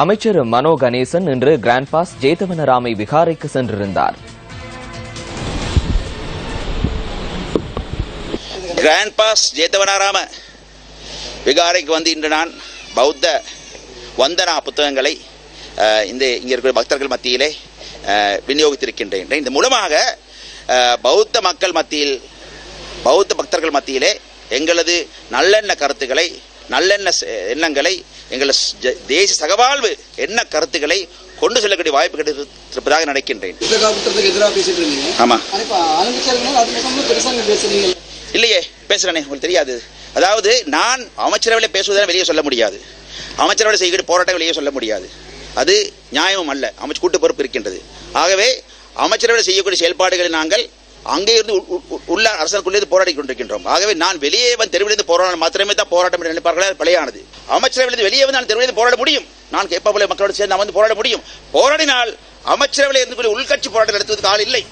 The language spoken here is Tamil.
அமைச்சர் மனோ கணேசன் இன்று கிராண்ட்பாஸ் ஜேதவனராமை விகாரைக்கு சென்றிருந்தார். கிராண்ட்பாஸ் பாஸ் விகாரைக்கு வந்து இன்று நான் பௌத்த வந்தனா புத்தகங்களை இந்த இங்கே இருக்கிற பக்தர்கள் மத்தியிலே விநியோகித்திருக்கின்றேன். இந்த மூலமாக பௌத்த மக்கள் மத்தியில் பௌத்த பக்தர்கள் மத்தியிலே எங்களது நல்லெண்ண கருத்துக்களை நல்லெண்ண எண்ணங்களை எங்களது ஜ- தேச சகவாழ்வு எண்ண கருத்துக்களை கொண்டு செல்லக்கூடிய வாய்ப்பு கிடைத்திருப்பதாக நினைக்கின்றேன். ஆமா. இல்லையே பேசுறேனே உங்களுக்கு தெரியாது. அதாவது நான் அமைச்சரவையில் பேசுவதை வெளியே சொல்ல முடியாது. அமைச்சரவையில் செய்கிற போராட்டம் வெளியே சொல்ல முடியாது. அது நியாயமும் அல்ல. அமைச்சு கூட்டு பொறுப்பு இருக்கின்றது. ஆகவே அமைச்சரவையில் செய்யக்கூடிய செயல்பாடுகளை நாங்கள் அங்கே இருந்து உள்ள அரசனுக்குள்ளே போராடி கொண்டிருக்கின்றோம். ஆகவே நான் வெளியே வந்து தெருவிலிருந்து போராட மாத்திரமே தான் போராட்டம் என்று நினைப்பார்கள் பிழையானது. அமைச்சரவையிலிருந்து வெளியே வந்து நான் தெருவிலிருந்து போராட முடியும். நான் கேட்பாபலை மக்களோடு சேர்ந்து நான் வந்து போராட முடியும். போராடினால் அமைச்சரவையில் இருந்து உள்கட்சி போராட்டம் நடத்துவதற்கு ஆள் இல்லை.